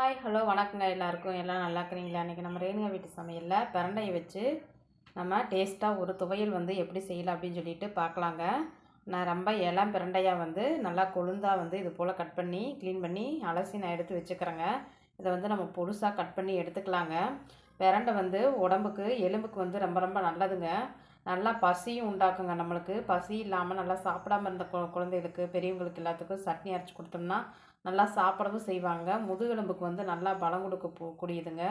Hi hello வணக்கங்க எல்லாருக்கும். எல்லாம் நல்லா இருக்கிறீங்களா? இன்றைக்கி நம்ம ரேணுகா வீட்டு சமையலில் பிரண்டையை வச்சு நம்ம டேஸ்ட்டாக ஒரு துவையல் வந்து எப்படி செய்யலாம் அப்படின்னு சொல்லிட்டு பார்க்கலாங்க. நான் ரொம்ப இளம் பிரண்டையாக வந்து நல்லா கொழுந்தாக வந்து இது போல் கட் பண்ணி க்ளீன் பண்ணி அலசி நான் எடுத்து வச்சுக்கிறேங்க. இதை வந்து நம்ம பொடுசாக கட் பண்ணி எடுத்துக்கலாங்க. பிரண்டை வந்து உடம்புக்கு எலும்புக்கு வந்து ரொம்ப ரொம்ப நல்லதுங்க. நல்லா பசியும் உண்டாக்குங்க நம்மளுக்கு. பசி இல்லாமல் நல்லா சாப்பிடாம இருந்த கு குழந்தைகளுக்கு பெரியவங்களுக்கு எல்லாத்துக்கும் சட்னி அரைச்சி கொடுத்தோம்னா நல்லா சாப்பிடவும் செய்வாங்க. முதுகெலும்புக்கு வந்து நல்லா பலம் கொடுக்க கூடியதுங்க.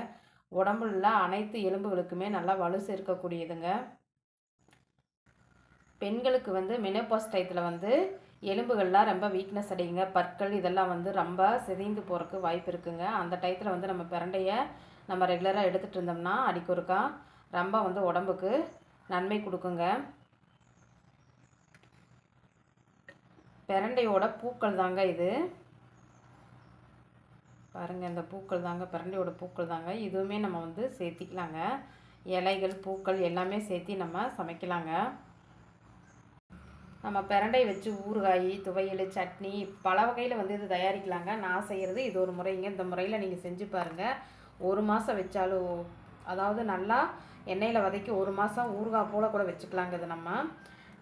உடம்புல உள்ள அனைத்து எலும்புகளுக்குமே நல்லா வலு சேர்க்கக்கூடியதுங்க. பெண்களுக்கு வந்து மெனோபாஸ் டயத்தில் வந்து எலும்புகள்லாம் ரொம்ப வீக்னஸ் அடையுங்க. பற்கள் இதெல்லாம் வந்து ரொம்ப சிதைந்து போகிறதுக்கு வாய்ப்பு இருக்குங்க. அந்த டயத்தில் வந்து நம்ம பிரண்டையை நம்ம ரெகுலராக எடுத்துகிட்டு இருந்தோம்னா அடிக்கொருக்கா ரொம்ப வந்து உடம்புக்கு நன்மை கொடுக்குங்க. பிரண்டையோட பூக்கள் தாங்க இது. பாருங்கள் இந்த பூக்கள் தாங்க பிரண்டையோட பூக்கள் தாங்க. இதுவுமே நம்ம வந்து சேர்த்திக்கலாங்க. இலைகள் பூக்கள் எல்லாமே சேர்த்தி நம்ம சமைக்கலாங்க. நம்ம பிரண்டை வச்சு ஊறுகாய் துவையல் சட்னி பல வகையில் வந்து இது தயாரிக்கலாங்க. நான் செய்கிறது இது ஒரு முறைங்க. இந்த முறையில் நீங்கள் செஞ்சு பாருங்கள் ஒரு மாதம் வச்சாலும் அதாவது நல்லா எண்ணெயில் வதக்கி ஒரு மாதம் ஊறுகாய் போல் கூட வச்சுக்கலாங்க இது நம்ம.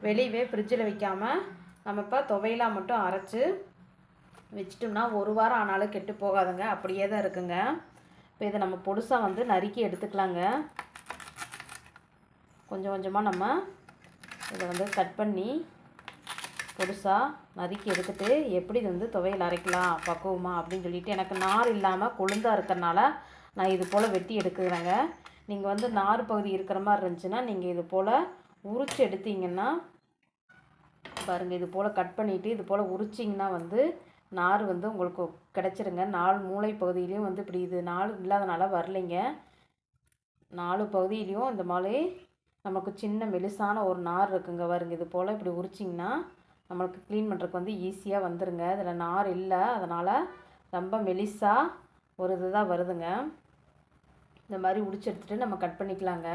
வெளியவே ஃப்ரிட்ஜில் வைக்காமல் நம்ம இப்போ துவையலாக மட்டும் அரைச்சி வச்சிட்டோம்னா ஒரு வாரம் ஆனாலும் கெட்டு போகாதுங்க. அப்படியே தான் இருக்குங்க. இப்போ இதை நம்ம பொடுசாக வந்து நறுக்கி எடுத்துக்கலாங்க. கொஞ்சம் கொஞ்சமாக நம்ம இதை வந்து கட் பண்ணி பொடுசாக நறுக்கி எடுத்துட்டு எப்படி இது வந்து துவையல் அரைக்கலாம் பக்குவமா அப்படின்னு சொல்லிட்டு எனக்கு நார் இல்லாமல் கொழுந்தாக இருக்கிறனால நான் இது போல் வெட்டி எடுக்கிறேங்க. நீங்கள் வந்து நார் பகுதி இருக்கிற மாதிரி இருந்துச்சுன்னா நீங்கள் இது போல் உரிச்சு எடுத்தீங்கன்னா பாருங்கள் இது போல் கட் பண்ணிவிட்டு இது போல் உரிச்சிங்கன்னா வந்து நார் வந்து உங்களுக்கு கிடச்சிருங்க. நாலு மூளை பகுதியிலையும் வந்து இப்படி இது நாலு இல்லாதனால வரலைங்க. நாலு பகுதியிலையும் இந்த மாதிரி நமக்கு சின்ன மெலிசான ஒரு நார் இருக்குங்க வருங்க இது போல் இப்படி உரிச்சிங்கன்னா நம்மளுக்கு க்ளீன் பண்ணுறதுக்கு வந்து ஈஸியாக வந்துடுங்க இதில் நார் இல்லை. அதனால் ரொம்ப மெலிசாக ஒரு இதுதான் வருதுங்க. இந்த மாதிரி உடிச்சு எடுத்துகிட்டு நம்ம கட் பண்ணிக்கலாங்க.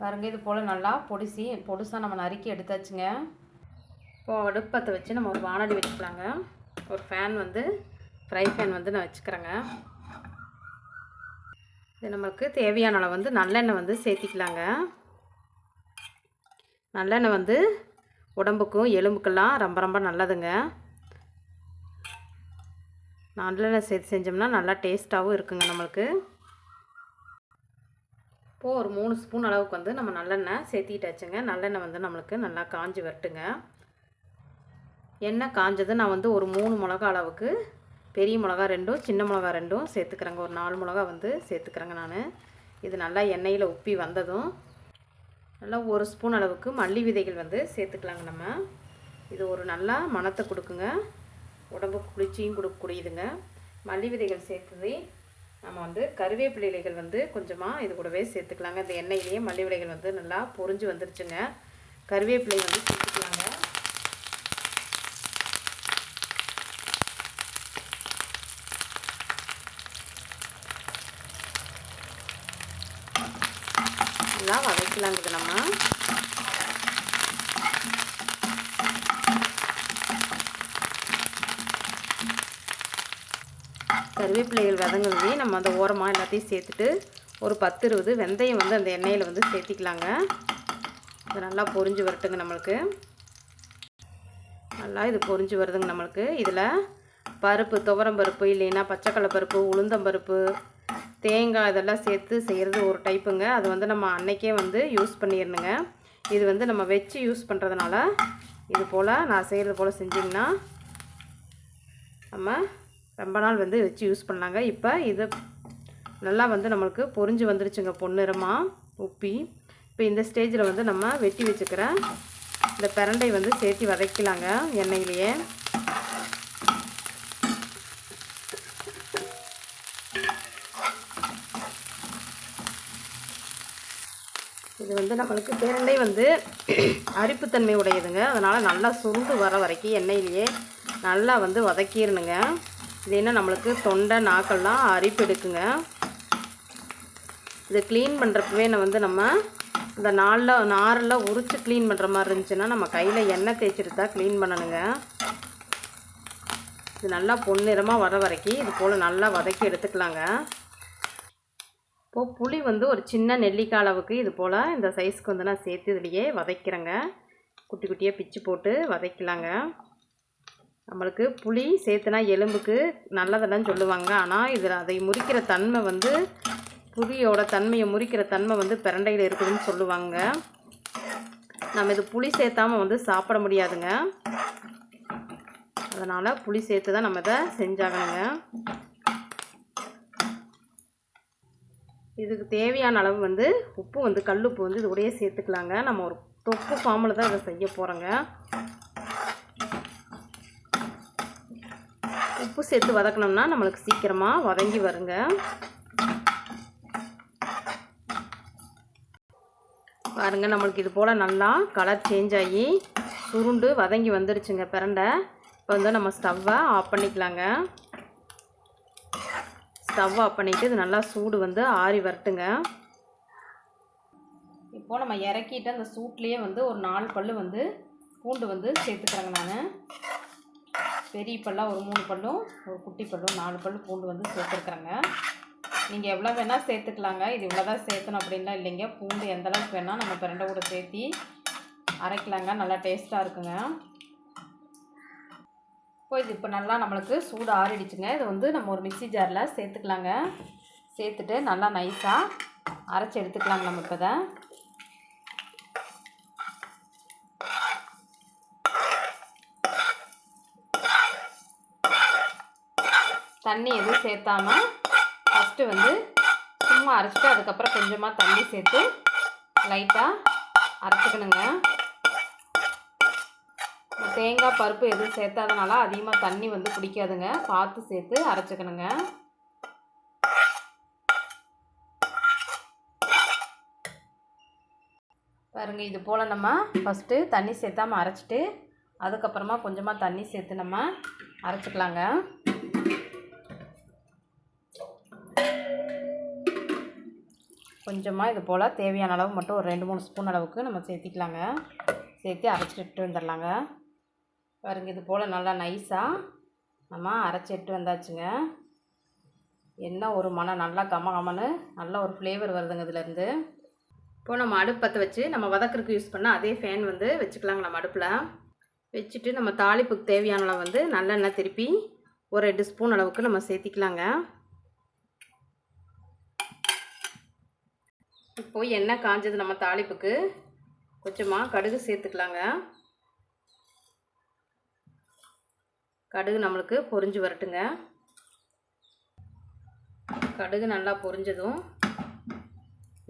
பாருங்க இது போல் நல்லா பொடிசி பொடிசாக நம்ம நறுக்கி எடுத்தாச்சுங்க. இப்போது அடுப்பத்தை வச்சு நம்ம ஒரு வானடி வச்சுக்கலாங்க. ஒரு ஃபேன் வந்து ஃப்ரை ஃபேன் வந்து நான் வச்சுக்கிறேங்க. இது நம்மளுக்கு தேவையான அளவு வந்து நல்லெண்ணெய் வந்து சேர்த்திக்கலாங்க. நல்லெண்ணெய் வந்து உடம்புக்கும் எலும்புக்கெல்லாம் ரொம்ப ரொம்ப நல்லதுங்க. நல்லெண்ணெய் சேர்த்து செஞ்சோம்னா நல்லா டேஸ்ட்டாகவும் இருக்குங்க நம்மளுக்கு. இப்போது ஒரு மூணு ஸ்பூன் அளவுக்கு வந்து நம்ம நல்லெண்ணெய் சேர்த்திட்டாச்சுங்க. நல்லெண்ணெய் வந்து நம்மளுக்கு நல்லா காஞ்சி வரட்டுங்க. எண்ணெய் காஞ்சது நான் வந்து ஒரு மூணு மிளகா அளவுக்கு பெரிய மிளகா ரெண்டும் சின்ன மிளகா ரெண்டும் சேர்த்துக்கிறேங்க. ஒரு நாலு மிளகா வந்து சேர்த்துக்கிறேங்க நான். இது நல்லா எண்ணெயில் உப்பி வந்ததும் நல்லா ஒரு ஸ்பூன் அளவுக்கு மல்லி விதைகள் வந்து சேர்த்துக்கலாங்க நம்ம. இது ஒரு நல்லா மணத்தை கொடுக்குங்க. உடம்புக்கு குளிர்ச்சியும் கொடுக்கக்கூடியதுங்க. மல்லி விதைகள் சேர்த்தது நம்ம வந்து கருவேப்பிலை இலைகள் வந்து கொஞ்சமாக இது கூடவே சேர்த்துக்கலாங்க. இந்த எண்ணெயிலேயே மல்லி விலைகள் வந்து நல்லா பொரிஞ்சு வந்துருச்சுங்க. கருவேப்பிலை வந்து சேர்த்துக்கலாங்க. நல்லா வதக்கலாங்க இது நம்ம. கருவேப்பிலைகள் விதங்களையும் நம்ம அந்த ஓரமாக எல்லாத்தையும் சேர்த்துட்டு ஒரு பத்து இருபது வெந்தயம் வந்து அந்த எண்ணெயில் வந்து சேர்த்திக்கலாங்க. இது நல்லா பொரிஞ்சு வரட்டுங்க நம்மளுக்கு. நல்லா இது பொரிஞ்சு வருதுங்க நம்மளுக்கு. இதில் பருப்பு துவரம் பருப்பு இல்லைன்னா பச்சைக்கடலை பருப்பு உளுந்தம்பருப்பு தேங்காய் இதெல்லாம் சேர்த்து செய்கிறது ஒரு டைப்புங்க. அது வந்து நம்ம அன்னைக்கே வந்து யூஸ் பண்ணிடணுங்க. இது வந்து நம்ம வச்சு யூஸ் பண்ணுறதுனால இது போல் நான் செய்கிறது போல் செஞ்சிங்கன்னா நம்ம ரொம்ப நாள் வந்து வச்சு யூஸ் பண்ணலாங்க. இப்போ இது நல்லா வந்து நம்மளுக்கு பொறிஞ்சு வந்துருச்சுங்க பொன்னிறமாக உப்பி. இப்போ இந்த ஸ்டேஜில் வந்து நம்ம வெட்டி வச்சுக்கிற இந்த பிரண்டை வந்து சேர்த்து வதக்கலாங்க எண்ணெயிலேயே. இது வந்து நம்மளுக்கு பிரண்டை வந்து அரிப்புத்தன்மை உடையதுங்க அதனால் நல்லா சுருண்டு வர வரைக்கும் எண்ணெயிலேயே நல்லா வந்து வதக்கிடணுங்க. இல்லைன்னா நம்மளுக்கு தொண்டை நாக்கெல்லாம் அரிப்பு எடுக்குங்க. இதை க்ளீன் பண்ணுறப்பவே நான் வந்து நம்ம இந்த நாளில் நாரெல்லாம் உரித்து க்ளீன் பண்ணுற மாதிரி இருந்துச்சுன்னா நம்ம கையில் எண்ணெய் தேய்ச்சிட்டு தான் க்ளீன் பண்ணணுங்க. இது நல்லா பொன்னிறமாக வர வரைக்கும் இது போல் நல்லா வதக்கி எடுத்துக்கலாங்க. இப்போது புளி வந்து ஒரு சின்ன நெல்லிக்காய் அளவுக்கு இது போல் இந்த சைஸ்க்கு வந்து நான் சேர்த்து இதுலேயே வதக்கிறேங்க. குட்டி குட்டியாக பிச்சு போட்டு வதக்கலாங்க. நம்மளுக்கு புளி சேர்த்துனா எலும்புக்கு நல்லதெல்லாம் சொல்லுவாங்க. ஆனால் இதில் அதை முறிக்கிற தன்மை வந்து புளியோட தன்மையை முறிக்கிற தன்மை வந்து பிரண்டையில் இருக்குதுன்னு சொல்லுவாங்க. நம்ம இது புளி சேர்த்தாம வந்து சாப்பிட முடியாதுங்க. அதனால் புளி சேர்த்து தான் நம்ம இதை செஞ்சாகணுங்க. இதுக்கு தேவையான அளவு வந்து உப்பு வந்து கல் உப்பு வந்து இது சேர்த்துக்கலாங்க. நம்ம ஒரு தொப்பு ஃபார்மில் தான் இதை செய்ய போகிறோங்க உப்பு சேர்த்து வதக்கணும்னா நம்மளுக்கு சீக்கிரமாக வதங்கி வருங்க. பாருங்கள் நம்மளுக்கு இது போல் நல்லா கலர் சேஞ்ச் ஆகி சுருண்டு வதங்கி வந்துருச்சுங்க பிரண்டை. இப்போ வந்து நம்ம ஸ்டவ்வை ஆஃப் பண்ணிக்கலாங்க. ஸ்டவ் ஆஃப் பண்ணிவிட்டு இது நல்லா சூடு வந்து ஆறி வரட்டுங்க. இப்போது நம்ம இறக்கிட்டு அந்த சூட்லேயே வந்து ஒரு நாலு பல் வந்து பூண்டு வந்து சேர்த்துக்கிறேங்க நான். பெரிய பல்லாக ஒரு மூணு பல்லும் ஒரு குட்டி பல்லும் நாலு பல் பூண்டு வந்து சேர்த்துருக்குறேங்க. நீங்கள் எவ்வளோ வேணால் சேர்த்துக்கலாங்க. இது இவ்வளோ தான் சேர்த்தணும் அப்படின்லாம் இல்லைங்க. பூண்டு எந்த அளவுக்கு வேணால் நம்ம பிரண்டை கூட சேர்த்தி அரைக்கலாங்க. நல்லா டேஸ்ட்டாக இருக்குங்க. இப்போ இது இப்போ நல்லா நம்மளுக்கு சூடு ஆறிடுச்சுங்க. இது வந்து நம்ம ஒரு மிக்ஸி ஜாரில் சேர்த்துக்கலாங்க. சேர்த்துட்டு நல்லா நைஸாக அரைச்சி எடுத்துக்கலாங்க நம்ம இப்போ தான் தண்ணி எதுவும் சேர்த்தாம ஃபஸ்ட்டு வந்து சும்மா அரைச்சிட்டு அதுக்கப்புறம் கொஞ்சமாக தண்ணி சேர்த்து லைட்டாக அரைச்சிக்கணுங்க. தேங்காய் பருப்பு எதுவும் சேர்த்தாதனால அதிகமாக தண்ணி வந்து பிடிக்காதுங்க பார்த்து சேர்த்து அரைச்சிக்கணுங்க. பாருங்க இது போல் நம்ம ஃபஸ்ட்டு தண்ணி சேர்த்தாம அரைச்சிட்டு அதுக்கப்புறமா கொஞ்சமாக தண்ணி சேர்த்து நம்ம அரைச்சிக்கலாங்க. கொஞ்சமாக இது போல் தேவையான அளவு மட்டும் ஒரு ரெண்டு மூணு ஸ்பூன் அளவுக்கு நம்ம சேர்த்திக்கலாங்க. சேர்த்து அரைச்சிட்டு வந்துடலாங்க பாருங்கள் இது போல் நல்லா நைஸாக நம்ம அரைச்சி எடுத்து வந்தாச்சுங்க. என்ன ஒரு மனம் நல்லா கம கமனு நல்ல ஒரு ஃப்ளேவர் வருதுங்க இதுலேருந்து. இப்போது நம்ம அடுப்பு பற்ற வச்சு நம்ம வதக்கிறதுக்கு யூஸ் பண்ண அதே ஃபேன் வந்து வச்சுக்கலாங்க நம்ம அடுப்பில். வச்சுட்டு நம்ம தாளிப்புக்கு தேவையான அளவு வந்து நல்லெண்ணெய் திருப்பி ஒரு ரெண்டு ஸ்பூன் அளவுக்கு நம்ம சேர்த்திக்கலாங்க. இப்போது எண்ணெய் காஞ்சது நம்ம தாளிப்புக்கு. கொஞ்சமாக கடுகு சேர்த்துக்கலாங்க. கடுகு நம்மளுக்கு பொரிஞ்சு வரட்டுங்க. கடுகு நல்லா பொரிஞ்சதும்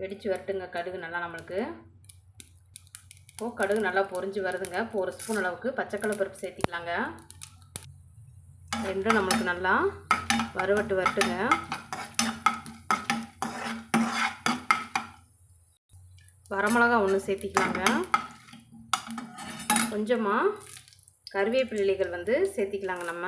வெடித்து வரட்டுங்க கடுகு நல்லா நம்மளுக்கு. இப்போது கடுகு நல்லா பொரிஞ்சு வருதுங்க. இப்போ ஒரு ஸ்பூன் அளவுக்கு பச்சைக்கடலை பருப்பு சேர்த்திக்கலாங்க. ரெண்டும் நம்மளுக்கு நல்லா வறுவட்டு வரட்டுங்க. வரமிளகா ஒன்று சேர்த்திக்கலாங்க. கொஞ்சமாக கருவேப்பிலைகள் வந்து சேர்த்திக்கலாங்க நம்ம.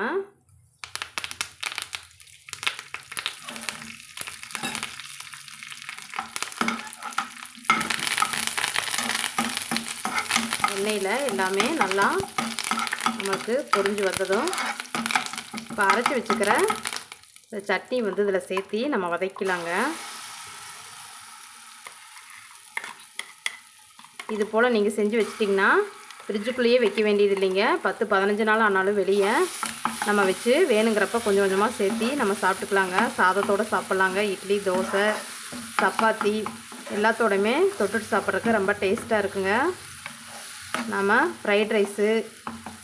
எண்ணெயில் எல்லாமே நல்லா நமக்கு பொரிஞ்சு வந்ததும் இப்போ அரைச்சி வச்சுக்கிற சட்னி வந்து இதில் சேர்த்தி நம்ம வதக்கலாங்க. இது போல் நீங்கள் செஞ்சு வச்சிட்டிங்கன்னா ஃப்ரிட்ஜுக்குள்ளேயே வைக்க வேண்டியது இல்லைங்க. பத்து பதினஞ்சு நாள் ஆனாலும் வெளியே நம்ம வச்சு வேணுங்கிறப்ப கொஞ்சம் கொஞ்சமாக சேர்த்தி நம்ம சாப்பிட்டுக்கலாங்க. சாதத்தோடு சாப்பிட்லாங்க. இட்லி தோசை சப்பாத்தி எல்லாத்தோடையுமே தொட்டுட்டு சாப்பிட்றதுக்கு ரொம்ப டேஸ்ட்டாக இருக்குங்க. நம்ம ஃப்ரைட் ரைஸு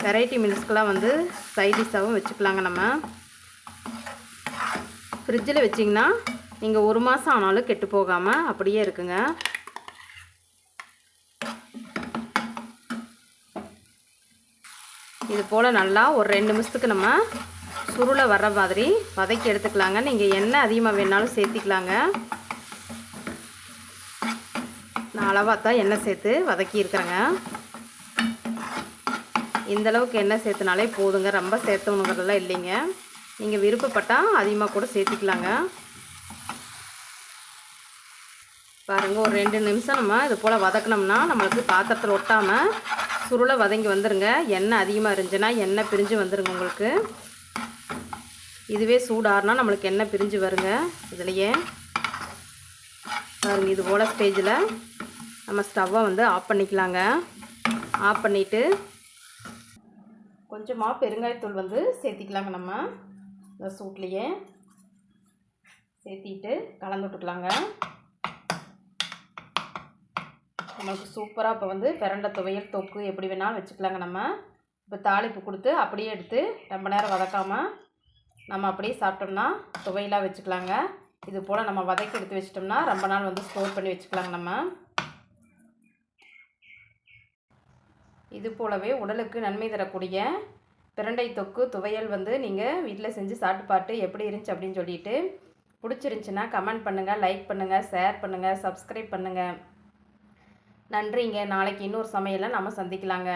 வெரைட்டி மீல்ஸ்க்கெலாம் வந்து சைட் டிஷ்ஷாகவும் வச்சுக்கலாங்க நம்ம. ஃப்ரிட்ஜில் வச்சிங்கன்னா நீங்கள் ஒரு மாதம் ஆனாலும் கெட்டு போகாமல் அப்படியே இருக்குங்க. இது போல் நல்லா ஒரு ரெண்டு நிமிஷத்துக்கு நம்ம சுருளை வர்ற மாதிரி வதக்கி எடுத்துக்கலாங்க. நீங்கள் எண்ணெய் அதிகமாக வேணாலும் சேர்த்திக்கலாங்க. நான் அளவாக தான் எண்ணெய் சேர்த்து வதக்கி இருக்கிறேங்க. இந்தளவுக்கு எண்ணெய் சேர்த்துனாலே போதுங்க. ரொம்ப சேர்த்தணுங்கிறதெல்லாம் இல்லைங்க. நீங்கள் விருப்பப்பட்டால் அதிகமாக கூட சேர்த்திக்கலாங்க. பாருங்கள் ஒரு ரெண்டு நிமிஷம் நம்ம இது போல் வதக்கினோம்னா நம்மளுக்கு பாத்திரத்தில் ஒட்டாமல் சுருளை வதங்கி வந்துடுங்க எண்ணெய் அதிகமாக இருந்துச்சுன்னா எண்ணெய் பிரிஞ்சு வந்துடுங்க உங்களுக்கு. இதுவே சூடாறுனா நம்மளுக்கு எண்ணெய் பிரிஞ்சு வருங்க. இதுலையே பாருங்க இது போல் ஸ்டேஜில் நம்ம ஸ்டவ்வை வந்து ஆஃப் பண்ணிக்கலாங்க. ஆஃப் பண்ணிவிட்டு கொஞ்சமாக பெருங்காயத்தூள் வந்து சேர்த்திக்கலாங்க நம்ம. இந்த சூட்லேயே சேர்த்திட்டு கலந்து விட்டுக்கலாங்க. நம்மளுக்கு சூப்பராக இப்போ வந்து பிரண்டை துவையல் தொக்கு எப்படி வேணாலும் வச்சுக்கலாங்க நம்ம. இப்போ தாளிப்பு கொடுத்து அப்படியே எடுத்து ரொம்ப நேரம் வதக்காமல் நம்ம அப்படியே சாப்பிட்டோம்னா துவையலாக வச்சுக்கலாங்க. இது போல் நம்ம வதக்கி எடுத்து வச்சிட்டோம்னா ரொம்ப நாள் வந்து ஸ்டோர் பண்ணி வச்சுக்கலாங்க நம்ம. இது போலவே உடலுக்கு நன்மை தரக்கூடிய பிரண்டை தொக்கு துவையல் வந்து நீங்கள் வீட்டில் செஞ்சு சாப்பிட்டு பாட்டு எப்படி இருந்துச்சு அப்படின்னு சொல்லிட்டு. பிடிச்சிருந்துச்சின்னா கமெண்ட் பண்ணுங்கள் லைக் பண்ணுங்கள் ஷேர் பண்ணுங்கள் சப்ஸ்கிரைப் பண்ணுங்கள் நன்றிங்க. நாளைக்கு இன்னொரு சமையலை நம்ம சந்திக்கலாங்க.